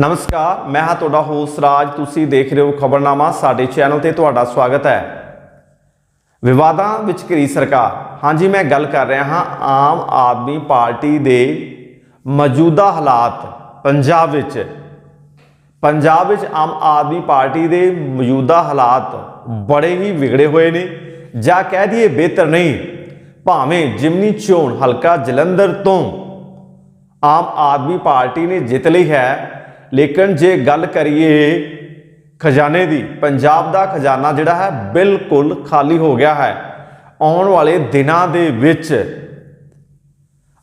ਨਮਸਕਾਰ, ਮੈਂ ਹਾਂ ਤੁਹਾਡਾ ਹੋਸਟ ਰਾਜ। ਤੁਸੀਂ ਦੇਖ ਰਹੇ ਹੋ ਖਬਰਨਾਮਾ, ਸਾਡੇ ਚੈਨਲ ਤੇ ਤੁਹਾਡਾ ਸਵਾਗਤ ਹੈ। ਵਿਵਾਦਾਂ ਵਿੱਚ ਘਿਰੀ ਸਰਕਾਰ। ਹਾਂਜੀ, ਮੈਂ ਗੱਲ ਕਰ ਰਿਹਾ ਹਾਂ, ਆਮ ਆਦਮੀ ਪਾਰਟੀ ਦੇ ਮੌਜੂਦਾ ਹਾਲਾਤ ਪੰਜਾਬ ਵਿੱਚ। ਪੰਜਾਬ ਵਿੱਚ ਆਮ ਆਦਮੀ ਪਾਰਟੀ ਦੇ ਮੌਜੂਦਾ ਹਾਲਾਤ ਬੜੇ ਹੀ ਵਿਗੜੇ ਹੋਏ ਨੇ। ਜਾਂ ਕਹਿ ਦਈਏ ਬਿਹਤਰ ਨਹੀਂ, ਭਾਵੇਂ ਜਿਮਨੀ ਚੋਣ ਹਲਕਾ ਜਲੰਧਰ ਤੋਂ ਆਮ ਆਦਮੀ ਪਾਰਟੀ ਨੇ ਜਿੱਤ ਲਈ ਹੈ ਲੇਕਿਨ ਜੇ ਗੱਲ ਕਰੀਏ ਖਜ਼ਾਨੇ ਦੀ, ਪੰਜਾਬ ਦਾ ਖਜ਼ਾਨਾ ਜਿਹੜਾ ਹੈ ਬਿਲਕੁਲ ਖਾਲੀ ਹੋ ਗਿਆ ਹੈ। ਆਉਣ ਵਾਲੇ ਦਿਨਾਂ ਦੇ ਵਿੱਚ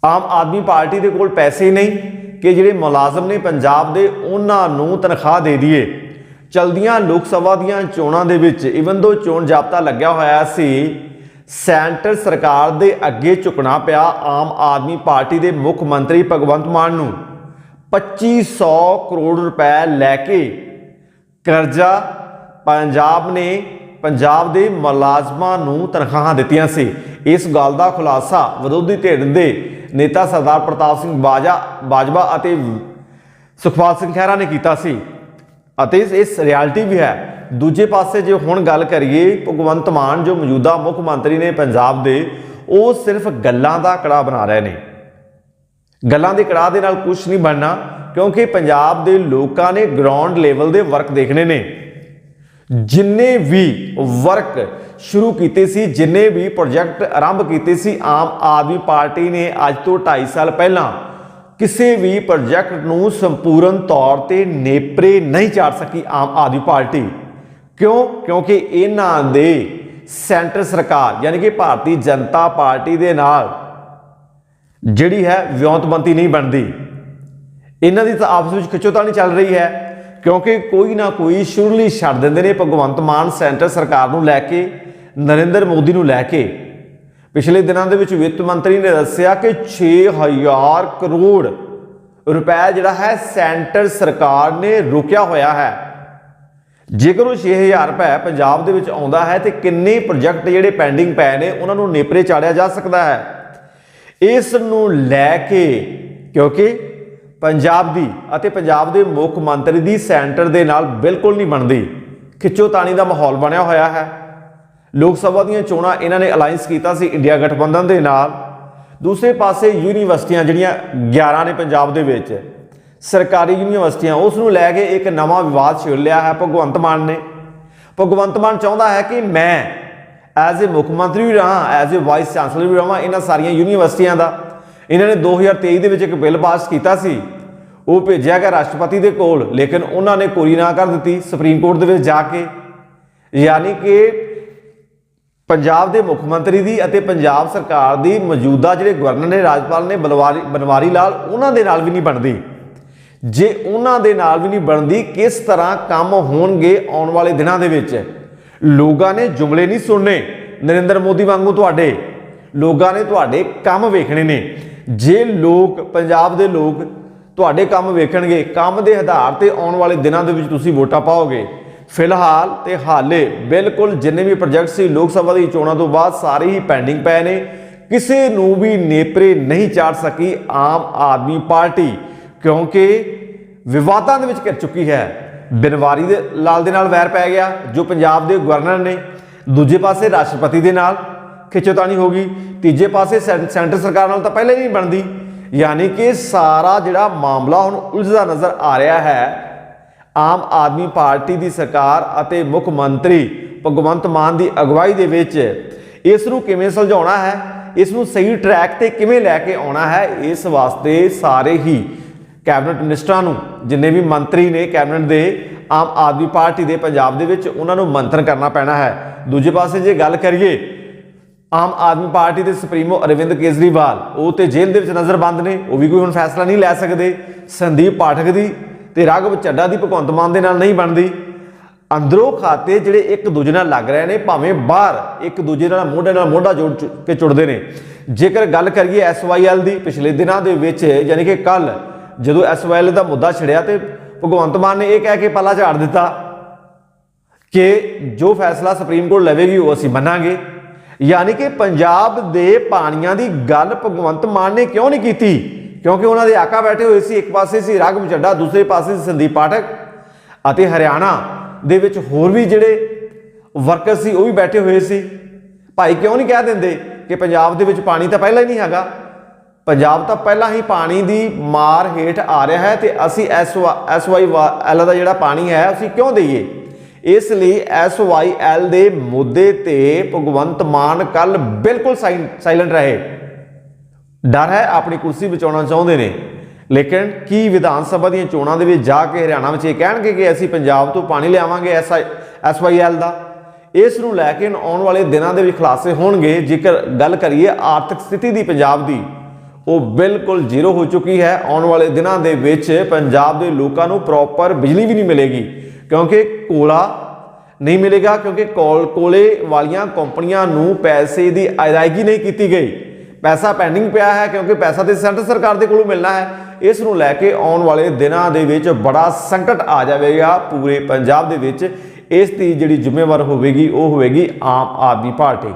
ਆਮ ਆਦਮੀ ਪਾਰਟੀ ਦੇ ਕੋਲ ਪੈਸੇ ਨਹੀਂ ਕਿ ਜਿਹੜੇ ਮੁਲਾਜ਼ਮ ਨੇ ਪੰਜਾਬ ਦੇ, ਉਹਨਾਂ ਨੂੰ ਤਨਖਾਹ ਦੇ ਦਈਏ। ਚਲਦੀਆਂ ਲੋਕ ਸਭਾ ਦੀਆਂ ਚੋਣਾਂ ਦੇ ਵਿੱਚ ਇਵਨ ਦੋ ਚੋਣ ਜਾਬਤਾ ਲੱਗਿਆ ਹੋਇਆ ਸੀ, ਸੈਂਟਰ ਸਰਕਾਰ ਦੇ ਅੱਗੇ ਝੁਕਣਾ ਪਿਆ ਆਮ ਆਦਮੀ ਪਾਰਟੀ ਦੇ ਮੁੱਖ ਮੰਤਰੀ ਭਗਵੰਤ ਮਾਨ ਨੂੰ। 2500 ਕਰੋੜ ਰੁਪਏ ਲੈ ਕੇ ਕਰਜ਼ਾ ਪੰਜਾਬ ਨੇ ਪੰਜਾਬ ਦੇ ਮੁਲਾਜ਼ਮਾਂ ਨੂੰ ਤਨਖਾਹਾਂ ਦਿੱਤੀਆਂ ਸੀ। ਇਸ ਗੱਲ ਦਾ ਖੁਲਾਸਾ ਵਿਰੋਧੀ ਧਿਰ ਦੇ ਨੇਤਾ ਸਰਦਾਰ ਪ੍ਰਤਾਪ ਸਿੰਘ ਬਾਜਾ ਬਾਜਵਾ ਅਤੇ ਸੁਖਪਾਲ ਸਿੰਘ ਖਹਿਰਾ ਨੇ ਕੀਤਾ ਸੀ। ਅਤੇ ਇਸ- ਰਿਐਲਿਟੀ ਵੀ ਹੈ। ਦੂਜੇ ਪਾਸੇ ਜੇ ਹੁਣ ਗੱਲ ਕਰੀਏ, ਭਗਵੰਤ ਮਾਨ ਜੋ ਮੌਜੂਦਾ ਮੁੱਖ ਮੰਤਰੀ ਨੇ ਪੰਜਾਬ ਦੇ, ਉਹ ਸਿਰਫ ਗੱਲਾਂ ਦਾ ਕੜਾ ਬਣਾ ਰਹੇ ਨੇ। ਗੱਲਾਂ ਦੇ ਕੜਾਹ ਦੇ ਨਾਲ ਕੁਝ ਨਹੀਂ ਬਣਨਾ, ਕਿਉਂਕਿ ਪੰਜਾਬ ਦੇ ਲੋਕਾਂ ਨੇ ਗਰਾਊਂਡ ਲੈਵਲ ਦੇ ਵਰਕ ਦੇਖਣੇ ਨੇ। ਜਿੰਨੇ ਵੀ ਵਰਕ ਸ਼ੁਰੂ ਕੀਤੇ ਸੀ, ਜਿੰਨੇ ਵੀ ਪ੍ਰੋਜੈਕਟ ਆਰੰਭ ਕੀਤੇ ਸੀ, ਆਮ ਆਦਮੀ ਪਾਰਟੀ ਨੇ ਅੱਜ ਤੋਂ 2.5 ਸਾਲ ਪਹਿਲਾਂ ਕਿਸੇ ਵੀ ਪ੍ਰੋਜੈਕਟ ਨੂੰ ਸੰਪੂਰਨ ਤੌਰ ਤੇ ਨੇਪਰੇ ਨਹੀਂ ਚਾੜ ਸਕੀ ਆਮ ਆਦਮੀ ਪਾਰਟੀ। ਕਿਉਂ? ਕਿਉਂਕਿ ਇਹਨਾਂ ਦੇ ਸੈਂਟਰ ਸਰਕਾਰ, ਯਾਨੀ ਕਿ ਭਾਰਤੀ ਜਨਤਾ ਪਾਰਟੀ ਦੇ ਨਾਲ ਜਿਹੜੀ ਹੈ ਵਿਉਂਤਬੰਤੀ ਨਹੀਂ ਬਣਦੀ। ਇਹਨਾਂ ਦੀ ਤਾਂ ਆਪਸ ਵਿੱਚ ਖਿੱਚੋਤਾਣੀ ਚੱਲ ਰਹੀ ਹੈ, ਕਿਉਂਕਿ ਕੋਈ ਨਾ ਕੋਈ ਸ਼ੁਰਲੀ ਛੱਡ ਦਿੰਦੇ ਨੇ ਭਗਵੰਤ ਮਾਨ ਸੈਂਟਰ ਸਰਕਾਰ ਨੂੰ ਲੈ ਕੇ, ਨਰਿੰਦਰ ਮੋਦੀ ਨੂੰ ਲੈ ਕੇ। ਪਿਛਲੇ ਦਿਨਾਂ ਦੇ ਵਿੱਚ ਵਿੱਤ ਮੰਤਰੀ ਨੇ ਦੱਸਿਆ ਕਿ 6000 ਕਰੋੜ ਰੁਪਏ ਜਿਹੜਾ ਹੈ ਸੈਂਟਰ ਸਰਕਾਰ ਨੇ ਰੁਕਿਆ ਹੋਇਆ ਹੈ। ਜੇਕਰ ਉਹ 6000 ਰੁਪਏ ਪੰਜਾਬ ਦੇ ਵਿੱਚ ਆਉਂਦਾ ਹੈ ਤੇ ਕਿੰਨੇ ਪ੍ਰੋਜੈਕਟ ਜਿਹੜੇ ਪੈਂਡਿੰਗ ਪਏ ਨੇ, ਉਹਨਾਂ ਨੂੰ ਨੇਪਰੇ ਚਾੜਿਆ ਜਾ ਸਕਦਾ ਹੈ। ਇਸ ਨੂੰ ਲੈ ਕੇ ਕਿਉਂਕਿ ਪੰਜਾਬ ਦੀ ਅਤੇ ਪੰਜਾਬ ਦੇ ਮੁੱਖ ਮੰਤਰੀ ਦੀ ਸੈਂਟਰ ਦੇ ਨਾਲ ਬਿਲਕੁਲ ਨਹੀਂ ਬਣਦੀ। ਖਿੱਚੋਤਾਣੀ ਦਾ ਮਾਹੌਲ ਬਣਿਆ ਹੋਇਆ ਹੈ। ਲੋਕ ਸਭਾ ਦੀਆਂ ਚੋਣਾਂ ਇਹਨਾਂ ਨੇ ਅਲਾਈਅੰਸ ਕੀਤਾ ਸੀ ਇੰਡੀਆ ਗਠਬੰਧਨ ਦੇ ਨਾਲ। ਦੂਸਰੇ ਪਾਸੇ ਯੂਨੀਵਰਸਿਟੀਆਂ ਜਿਹੜੀਆਂ 11 ਨੇ ਪੰਜਾਬ ਦੇ ਵਿੱਚ, ਸਰਕਾਰੀ ਯੂਨੀਵਰਸਿਟੀਆਂ, ਉਸ ਨੂੰ ਲੈ ਕੇ ਇੱਕ ਨਵਾਂ ਵਿਵਾਦ ਛੇੜ ਲਿਆ ਹੈ ਭਗਵੰਤ ਮਾਨ ਨੇ। ਭਗਵੰਤ ਮਾਨ ਚਾਹੁੰਦਾ ਹੈ ਕਿ ਮੈਂ ਐਜ਼ ਅ ਮੁੱਖ ਮੰਤਰੀ ਵੀ ਰਹਾ ਐਜ਼ ਅ ਵਾਈਸ ਚਾਂਸਲਰ ਵੀ ਰਹਾਂ ਇਹਨਾਂ ਸਾਰੀਆਂ ਯੂਨੀਵਰਸਿਟੀਆਂ ਦਾ। ਇਹਨਾਂ ਨੇ 2023 ਦੇ ਵਿੱਚ ਇੱਕ ਬਿੱਲ ਪਾਸ ਕੀਤਾ ਸੀ। ਉਹ ਭੇਜਿਆ ਗਿਆ ਰਾਸ਼ਟਰਪਤੀ ਦੇ ਕੋਲ, ਲੇਕਿਨ ਉਹਨਾਂ ਨੇ ਕੋਰੀ ਨਾ ਕਰ ਦਿੱਤੀ ਸੁਪਰੀਮ ਕੋਰਟ ਦੇ ਵਿੱਚ ਜਾ ਕੇ। ਯਾਨੀ ਕਿ ਪੰਜਾਬ ਦੇ ਮੁੱਖ ਮੰਤਰੀ ਦੀ ਅਤੇ ਪੰਜਾਬ ਸਰਕਾਰ ਦੀ ਮੌਜੂਦਾ ਜਿਹੜੇ ਗਵਰਨਰ ਨੇ, ਰਾਜਪਾਲ ਨੇ, ਬਲਵਾਰੀ ਬਨਵਾਰੀ ਲਾਲ, ਉਹਨਾਂ ਦੇ ਨਾਲ ਵੀ ਨਹੀਂ ਬਣਦੀ। ਜੇ ਉਹਨਾਂ ਦੇ ਨਾਲ ਵੀ ਨਹੀਂ ਬਣਦੀ, ਕਿਸ ਤਰ੍ਹਾਂ ਕੰਮ ਹੋਣਗੇ ਆਉਣ ਵਾਲੇ ਦਿਨਾਂ ਦੇ ਵਿੱਚ? ਲੋਕਾਂ ਨੇ ਜੁਮਲੇ ਨਹੀਂ ਸੁਣਨੇ। ਨਰਿੰਦਰ ਮੋਦੀ ਵਾਂਗੂ ਤੁਹਾਡੇ। ਲੋਕਾਂ ਨੇ ਤੁਹਾਡੇ ਕੰਮ ਵੇਖਣੇ ਨੇ। ਜੇ ਲੋਕ, ਪੰਜਾਬ ਦੇ ਲੋਕ ਤੁਹਾਡੇ ਕੰਮ ਵੇਖਣਗੇ, ਕੰਮ ਦੇ ਆਧਾਰ ਤੇ ਆਉਣ ਵਾਲੇ ਦਿਨਾਂ ਦੇ ਵਿੱਚ ਤੁਸੀਂ ਵੋਟਾਂ ਪਾਓਗੇ। ਫਿਲਹਾਲ ਤੇ ਹਾਲੇ ਬਿਲਕੁਲ ਜਿੰਨੇ ਵੀ ਪ੍ਰੋਜੈਕਟ ਸੀ, ਲੋਕ ਸਭਾ ਦੀ ਚੋਣਾਂ ਤੋਂ ਬਾਅਦ ਸਾਰੇ ਹੀ ਪੈਂਡਿੰਗ ਪਏ ਨੇ। ਕਿਸੇ ਨੂੰ ਵੀ ਨੇਪਰੇ ਨਹੀਂ ਚਾੜ ਸਕੀ ਆਮ ਆਦਮੀ ਪਾਰਟੀ, ਕਿਉਂਕਿ ਵਿਵਾਦਾਂ ਦੇ ਵਿੱਚ ਘਿਰ ਚੁੱਕੀ ਹੈ। ਬਿਨਵਾਰੀ ਦੇ ਲਾਲ ਦੇ ਨਾਲ ਵੈਰ ਪੈ ਗਿਆ, ਜੋ ਪੰਜਾਬ ਦੇ ਗਵਰਨਰ ਨੇ। ਦੂਜੇ ਪਾਸੇ ਰਾਸ਼ਟਰਪਤੀ ਦੇ ਨਾਲ ਖਿੱਚੋਤਾਣੀ ਹੋ ਗਈ। ਤੀਜੇ ਪਾਸੇ ਸੈਂ- ਸੈਂਟਰ ਸਰਕਾਰ ਨਾਲ ਤਾਂ ਪਹਿਲਾਂ ਹੀ ਨਹੀਂ ਬਣਦੀ। ਯਾਨੀ ਕਿ ਸਾਰਾ ਜਿਹੜਾ ਮਾਮਲਾ ਹੁਣ ਉਲਝਦਾ ਨਜ਼ਰ ਆ ਰਿਹਾ ਹੈ। ਆਮ ਆਦਮੀ ਪਾਰਟੀ ਦੀ ਸਰਕਾਰ ਅਤੇ ਮੁੱਖ ਮੰਤਰੀ ਭਗਵੰਤ ਮਾਨ ਦੀ ਅਗਵਾਈ ਦੇ ਵਿੱਚ ਇਸ ਨੂੰ ਕਿਵੇਂ ਸੁਲਝਾਉਣਾ ਹੈ, ਇਸ ਨੂੰ ਸਹੀ ਟਰੈਕ ਤੇ ਕਿਵੇਂ ਲੈ ਕੇ ਆਉਣਾ ਹੈ, ਇਸ ਵਾਸਤੇ ਸਾਰੇ ਹੀ ਕੈਬਨਿਟ ਮਿਨਿਸਟਰਾਂ ਨੂੰ, ਜਿੰਨੇ ਵੀ ਮੰਤਰੀ ਨੇ ਕੈਬਨਿਟ ਦੇ, ਆਮ ਆਦਮੀ ਪਾਰਟੀ ਦੇ, ਪੰਜਾਬ ਦੇ ਵਿੱਚ, ਉਹਨਾਂ ਨੂੰ ਮੰਥਨ ਕਰਨਾ ਪੈਣਾ ਹੈ। ਦੂਜੇ ਪਾਸੇ ਜੇ ਗੱਲ ਕਰੀਏ, ਆਮ ਆਦਮੀ ਪਾਰਟੀ ਦੇ ਸੁਪਰੀਮੋ ਅਰਵਿੰਦ ਕੇਜਰੀਵਾਲ, ਉਹ ਤੇ ਜੇਲ੍ਹ ਦੇ ਵਿੱਚ ਨਜ਼ਰਬੰਦ ਨੇ, ਉਹ ਵੀ ਕੋਈ ਹੁਣ ਫੈਸਲਾ ਨਹੀਂ ਲੈ ਸਕਦੇ। ਸੰਦੀਪ ਪਾਠਕ ਦੀ ਤੇ ਰਾਘਵ ਚੱਡਾ ਦੀ ਭਗਵੰਤ ਮਾਨ ਦੇ ਨਾਲ ਨਹੀਂ ਬਣਦੀ। ਅੰਦਰੋਂ ਖਾਤੇ ਜਿਹੜੇ ਇੱਕ ਦੂਜੇ ਨਾਲ ਲੱਗ ਰਹੇ ਨੇ, ਭਾਵੇਂ ਬਾਹਰ ਇੱਕ ਦੂਜੇ ਨਾਲ ਮੋਢੇ ਨਾਲ ਮੋਢਾ ਜੋੜ ਚੁ- ਕੇ ਜੁੜਦੇ ਨੇ। ਜੇਕਰ ਗੱਲ ਕਰੀਏ ਐਸਵਾਈਐਲ ਦੀ, ਪਿਛਲੇ ਦਿਨਾਂ ਦੇ ਵਿੱਚ, ਯਾਨੀ ਕਿ ਕੱਲ ਜਦੋਂ ਐਸਵਾਈਐਲ ਦਾ ਮੁੱਦਾ ਛਿੜਿਆ ਤੇ ਭਗਵੰਤ ਮਾਨ ਨੇ ਇਹ ਕਹਿ ਕੇ ਪੱਲਾ ਝਾੜ ਦਿੱਤਾ ਕਿ ਜੋ ਫੈਸਲਾ ਸੁਪਰੀਮ ਕੋਰਟ ਲਵੇਗੀ, ਉਹ ਅਸੀਂ ਮੰਨਾਂਗੇ। ਯਾਨੀ ਕਿ ਪੰਜਾਬ ਦੇ ਪਾਣੀਆਂ ਦੀ ਗੱਲ ਭਗਵੰਤ ਮਾਨ ਨੇ ਕਿਉਂ ਨਹੀਂ ਕੀਤੀ? ਕਿਉਂਕਿ ਉਹਨਾਂ ਦੇ ਆਕਾ ਬੈਠੇ ਹੋਏ ਸੀ, ਇੱਕ ਪਾਸੇ ਸੀ ਰਾਘਵ ਚੱਡਾ ਦੂਸਰੇ ਪਾਸੇ ਸੀ ਸੰਦੀਪ ਪਾਠਕ ਅਤੇ ਹਰਿਆਣਾ ਦੇ ਵਿੱਚ ਹੋਰ ਵੀ ਜਿਹੜੇ ਵਰਕਰ ਸੀ, ਉਹ ਵੀ ਬੈਠੇ ਹੋਏ ਸੀ। ਭਾਈ ਕਿਉਂ ਨਹੀਂ ਕਹਿ ਦਿੰਦੇ ਕਿ ਪੰਜਾਬ ਦੇ ਵਿੱਚ ਪਾਣੀ ਤਾਂ ਪਹਿਲਾਂ ਹੀ ਨਹੀਂ ਹੈਗਾ? ਪੰਜਾਬ ਤਾਂ ਪਹਿਲਾਂ ਹੀ ਪਾਣੀ ਦੀ ਮਾਰ ਹੇਠ ਆ ਰਿਹਾ ਹੈ ਤੇ ਅਸੀਂ ਐਸ ਐਸ ਵਾਈ ਐਲ ਦਾ ਜਿਹੜਾ ਪਾਣੀ ਹੈ, ਅਸੀਂ ਕਿਉਂ ਦਈਏ? ਇਸ ਲਈ ਐਸ ਵਾਈ ਐਲ ਦੇ ਮੁੱਦੇ ਤੇ ਭਗਵੰਤ ਮਾਨ ਕੱਲ ਬਿਲਕੁਲ ਸਾਇਲੈਂਟ ਰਹੇ। ਡਰ ਹੈ, ਆਪਣੀ ਕੁਰਸੀ ਬਚਾਉਣਾ ਚਾਹੁੰਦੇ ਨੇ। ਲੇਕਿਨ ਕੀ ਵਿਧਾਨ ਸਭਾ ਦੀਆਂ ਚੋਣਾਂ ਦੇ ਵਿੱਚ ਜਾ ਕੇ ਹਰਿਆਣਾ ਵਿੱਚ ਇਹ ਕਹਿਣਗੇ ਕਿ ਅਸੀਂ ਪੰਜਾਬ ਤੋਂ ਪਾਣੀ ਲਿਆਵਾਂਗੇ ਐਸ ਵਾਈ ਐਲ ਦਾ? ਇਸ ਨੂੰ ਲੈ ਕੇ ਆਉਣ ਵਾਲੇ ਦਿਨਾਂ ਦੇ ਵਿੱਚ ਖੁਲਾਸੇ ਹੋਣਗੇ। ਜੇਕਰ ਗੱਲ ਕਰੀਏ ਆਰਥਿਕ ਸਥਿਤੀ ਦੀ, ਪੰਜਾਬ ਦੀ ਉਹ ਬਿਲਕੁਲ ਜ਼ੀਰੋ ਹੋ ਚੁੱਕੀ ਹੈ। ਆਉਣ ਵਾਲੇ ਦਿਨਾਂ ਦੇ ਵਿੱਚ ਪੰਜਾਬ ਦੇ ਲੋਕਾਂ ਨੂੰ ਪ੍ਰੋਪਰ ਬਿਜਲੀ ਵੀ ਨਹੀਂ ਮਿਲੇਗੀ, ਕਿਉਂਕਿ ਕੋਲਾ ਨਹੀਂ ਮਿਲੇਗਾ, ਕਿਉਂਕਿ ਕੋਲ, ਕੋਲੇ ਵਾਲੀਆਂ ਕੰਪਨੀਆਂ ਨੂੰ ਪੈਸੇ ਦੀ ਅਦਾਇਗੀ ਨਹੀਂ ਕੀਤੀ ਗਈ। ਪੈਸਾ ਪੈਂਡਿੰਗ ਪਿਆ ਹੈ, ਕਿਉਂਕਿ ਪੈਸਾ ਤੇ ਸੈਂਟਰ ਸਰਕਾਰ ਦੇ ਕੋਲੋਂ ਮਿਲਣਾ ਹੈ। ਇਸ ਨੂੰ ਲੈ ਕੇ ਆਉਣ ਵਾਲੇ ਦਿਨਾਂ ਦੇ ਵਿੱਚ ਬੜਾ ਸੰਕਟ ਆ ਜਾਵੇਗਾ ਪੂਰੇ ਪੰਜਾਬ ਦੇ ਵਿੱਚ। ਇਸ ਦੀ ਜਿਹੜੀ ਜ਼ਿੰਮੇਵਾਰ ਹੋਵੇਗੀ, ਉਹ ਹੋਵੇਗੀ ਆਮ ਆਦਮੀ ਪਾਰਟੀ।